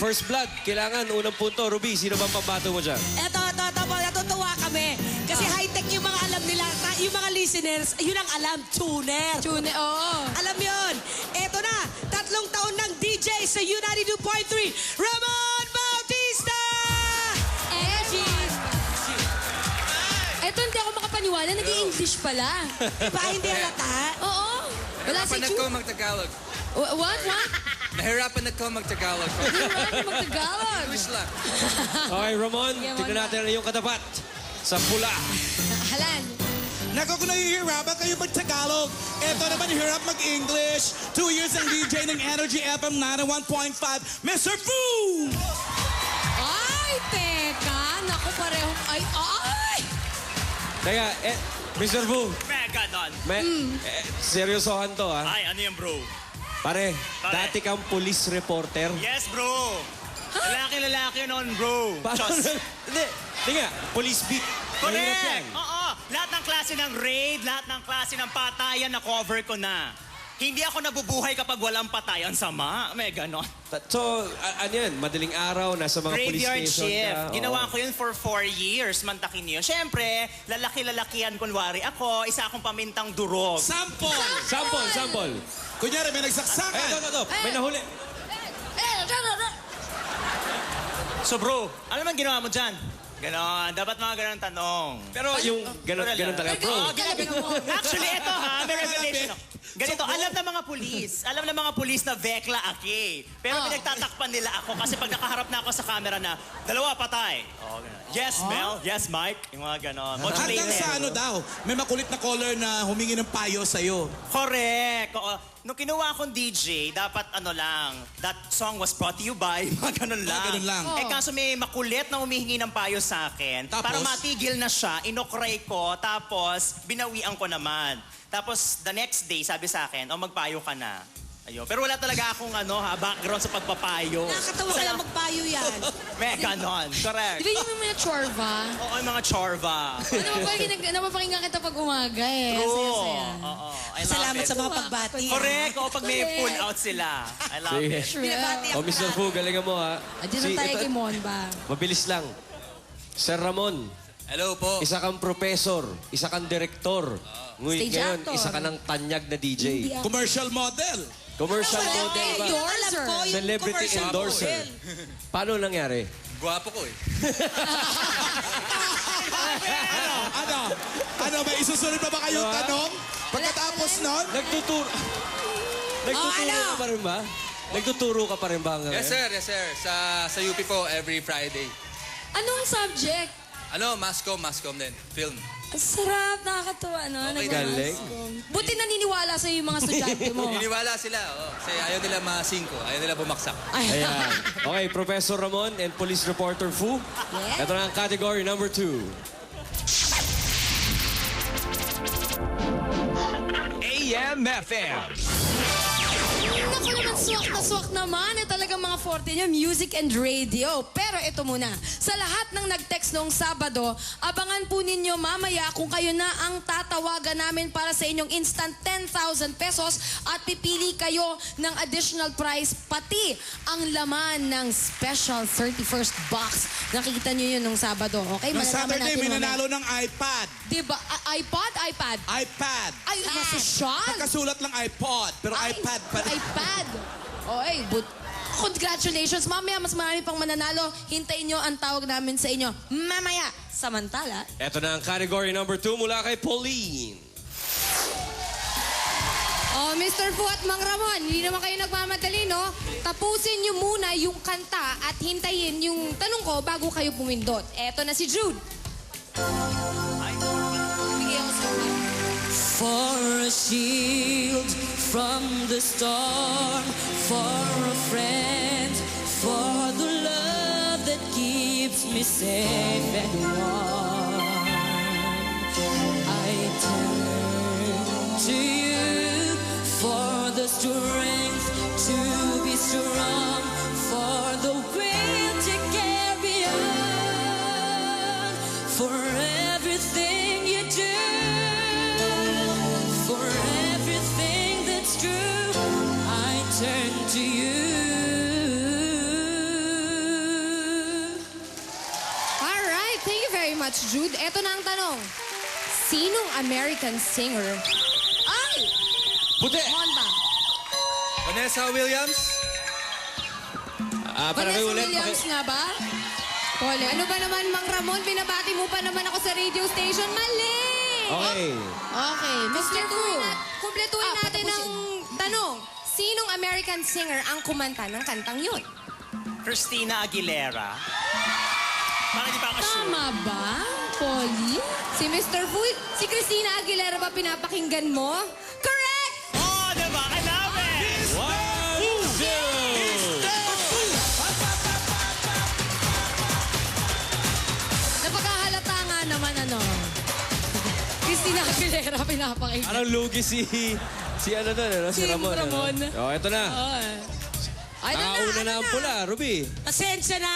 first blood. Kailangan unang punto. Ruby, sino bang pambato mo dyan? Eto, eto, eto, po, natutuwa kami. Kasi high-tech yung mga alam nila. Ta- Yung mga listeners, yun ang alam, tuner. Tune, oo. Alam yun. Eto na, tatlong taon ng DJ sa U92.3, Ramon Bautista! Energy. Eto, hindi ako makapaniwala. Nag-i-English pala. Diba hindi halata? Oo. Wala si Chu. mag-Tagalog. Wha- What? What? Nahirapan ako mag-Tagalog. Wala mag-Tagalog. English lang. Okay, Ramon, Yeah, tignan natin ang iyong katapat. Sa pula. Halan. Naku, kung nahihirapan kayo mag-Tagalog, eto naman hirap mag-English. Two years ang DJ ng Energy FM 91.5, Mr. Fu! Ay, teka. Naku, parehong... Ay, ay! Teka, eh, Mr. Fu, Mega Don. may, eh, seryosohan to, ha? Ay, ano yan, bro? Pare, Pare. dati kang police reporter. Yes, bro. Lalaki-lalaki noon, bro. Paano Chos. Hindi, tingnan, police beat. Mahirap yan. Correct! Oo. Lahat ng klase ng raid, lahat ng klase ng patayan na cover ko na. Hindi ako nabubuhay kapag walang patayan. Sama. May ganon. So, a- ano yan? Madaling araw, nasa mga police Graveyard station shift. ka. Ginawa Oo. ko yun for four years. Mantakin yun. Siyempre, lalaki-lalakihan kunwari ako. Isa akong pamintang durog. Sample! Sample, sample. Kunyari, may Eh, ito, nagsaksakan. ito, ito. May nahuli. Eh, da. So bro, ano man ginawa mo dyan? Ganon. Dapat mga ganon tanong. Pero yung ganun, Wala ganun lang. talaga, bro. Actually, ito ha, may revelation ako. Mga pulis. Alam ng mga pulis na Vekla Ake. Pero Oh. pinagtatakpan nila ako kasi pag nakaharap na ako sa camera na, dalawa patay. Oh, ganun. Yes, Mel. Yes, Mike. Yung mga ganon. Hanggang Modulated. sa ano daw, may makulit na caller na humingi ng payo sa'yo. Correct. Oo. Nung kinuha akong DJ, dapat ano lang, that song was brought to you by, mga ganun lang. ganun lang. Eh kaso may makulit na humihingi ng payo sa akin. Tapos? Para matigil na siya, inokray ko, tapos binawian ko naman. Tapos the next day, sabi sa akin, oh magpayo ka na. Ayun. Pero wala talaga akong ano, ha, background sa pagpapayo. Nakakatawa ka lang magpayo yan. May ganon. Correct. Di ba yung mga chorva? Oo, yung mga chorva. Ano ba pag napapakinggan kita pag umaga eh. True. Saya-saya. Oo. I love Salamat it. sa mga pagbati. Correct. Oo, pag may Correct. pull out sila. I love Sige. it. Sure. Binabati Oh, Mr. Fu, galingan mo, ha? Adiyan Si- na tayo ito- kay Monba. Mabilis lang. Sir Ramon, Hello po. isa kang professor, isa kang direktor. Stage ngayon, actor. isa ka ng tanyag na DJ. Commercial model. Commercial model eh, ba? ko, yung Celebrity commercial endorser. model. Paano nangyari? Gwapo ko eh. Ano? Ano, may isusunod pa ba kayong Diba? tanong? Pagkatapos nun? Nagtuturo... Nagtuturo ano? ka pa rin ba? Nagtuturo ka pa rin ba hanggang Yes, ngayon? sir. Yes, sir. Sa, sa UP po, every Friday. Anong subject? Ano, mascom, mascom din. Film. Sarap, nakakatuwa, no? Okay, galing. Buti naniniwala sa'yo yung mga estudyante mo. Niniwala sila. Oh, kasi ayaw nila ma-cinco. Ayaw nila bumaksak. Ayan. Okay, Professor Ramon and Police Reporter Fu. Yeah. Ito na ang category number two. AMFM. Naku naman, swak na swak naman. Eh, talagang mga forte niyo, music and radio. Pero ito muna, sa lahat ng nag-text noong Sabado, abangan po ninyo mamaya kung kayo na ang tatawagan namin para sa inyong instant 10,000 pesos at pipili kayo ng additional prize, pati ang laman ng special 31st box. Nakikita niyo yun nung Sabado, okay? Noong Malalaman Saturday, natin may mamaya. nanalo ng iPad. Diba? I- iPod? iPad? iPad. Ay, masosyal? Pagkasulat lang iPod, pero iPad pa rin. iPad. Oy, but congratulations. Mamaya mas marami pang mananalo. Hintayin nyo ang tawag namin sa inyo. Mamaya. Samantala, Ito na ang category number two mula kay Pauline. Oh, Mr. Fu at Mang Ramon, hindi naman kayo nagmamadali, no? Tapusin niyo muna yung kanta at hintayin yung tanong ko bago kayo pumindot. Eto na si Jude. Bigyan ko sa For a shield from the storm, for a friend, for the love that keeps me safe and warm. I turn to you for the strength to be strong, for the turn to you. All right, thank you very much, Jude. Ito na ang tanong. Sinong American singer? Ay! Puti! Monba. Vanessa Williams? Ah, para Vanessa ulit, Williams nga ba? Paul, ano ba naman, Mang Ramon? Binabati mo pa naman ako sa radio station. Mali! Okay. Okay. Mr. Kuya, kumpletuhin ah, natin ang tanong. Sinong American singer ang kumanta ng kantang yun? Christina Aguilera. Bakit di pa ako sure? Tama ba, Polly? Si Mr. Fu, si Christina Aguilera ba pinapakinggan mo? Correct! Oh, diba? I love it! One, zero! Napakahalata nga naman ano. Christina Aguilera pinapakinggan. Parang lugi si... Si ano doon, ano? Si Si Ramon. Ramon. Ano? Oh, eto na. Ay, na, Nakauna na ang pula, Ruby. Pasensya na.